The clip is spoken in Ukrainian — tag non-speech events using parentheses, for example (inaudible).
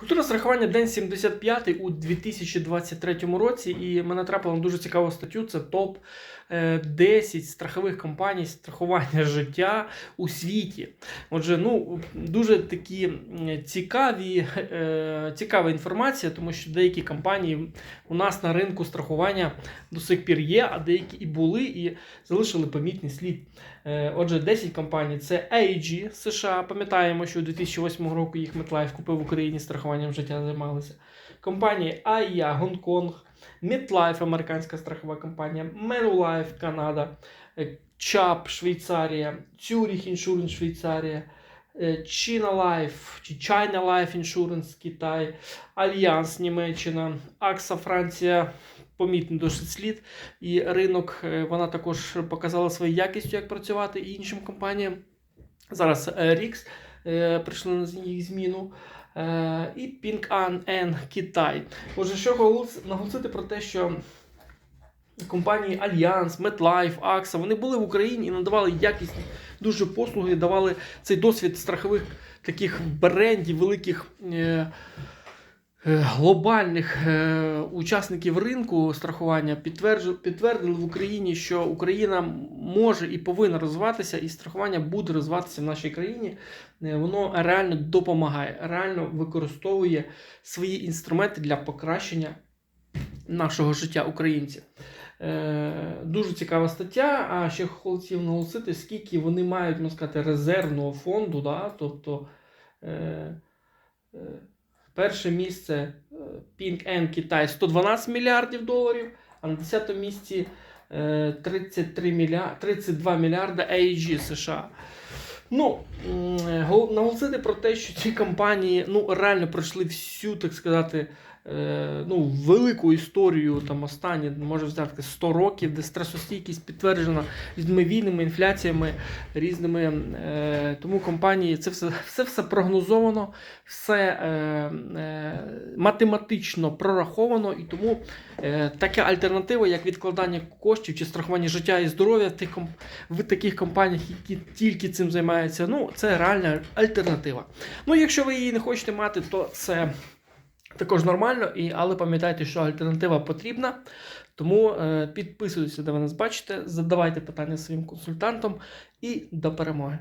Культура страхування день 75 у 2023 році, і мене трапило на дуже цікаву статтю. Це топ 10 страхових компаній страхування (laughs) життя у світі. Отже, ну дуже такі цікаві, е, цікава інформація, тому що деякі компанії у нас на ринку страхування до сих пір є, а деякі і були, і залишили помітний слід. Е, Отже, 10 компаній це AIG США. Пам'ятаємо, що у 2008 року їх MetLife купив в Україні страхуванням життя займалися. Компанії AIA Гонконг, MetLife американська страхова компанія, Manulife Канада, е, ЧАП Швейцарія, Zurich Insurance Швейцарія. е, China Life чи China Life Insurance Китай, Альянс Німеччина, Акса Франція, помітний досить слід. І ринок е, вона також показала свою якістю, як працювати і іншим компаніям. Зараз е, е, прийшли на їх зміну. Е, і Ping An N Китай. Отже, що наголосити про те, що компанії Альянс, MetLife, AXA, вони були в Україні і надавали якісні дуже послуги, давали цей досвід страхових таких брендів, великих. Е, Глобальних е, учасників ринку страхування підтвердили в Україні, що Україна може і повинна розвиватися, і страхування буде розвиватися в нашій країні. Е, Воно реально допомагає, реально використовує свої інструменти для покращення нашого життя українців. Е, Дуже цікава стаття. А ще хотів наголосити, скільки вони мають, можна сказати, резервного фонду. Да? Тобто е, е, перше місце е, Ping N Китай 112 мільярдів доларів, а на 10 місці е, 33 мільярд, 32 мільярда AEG США. Ну, гол- наголосити про те, що ці компанії ну, реально пройшли всю, так сказати, е, ну, велику історію там останні, може взяти 100 років, де стресостійкість підтверджена різними війнами, інфляціями, різними. Е, тому компанії це все, (laughs) все, все прогнозовано, все е, математично прораховано, і тому е, така альтернатива, як відкладання коштів чи страхування життя і здоров'я в, тих, в таких компаніях, які тільки цим займаються, ну, це реальна альтернатива. Ну, якщо ви її не хочете мати, то це також нормально, і, але пам'ятайте, що альтернатива потрібна. Тому е, підписуйтесь, де ви нас бачите, задавайте питання своїм консультантам і до перемоги.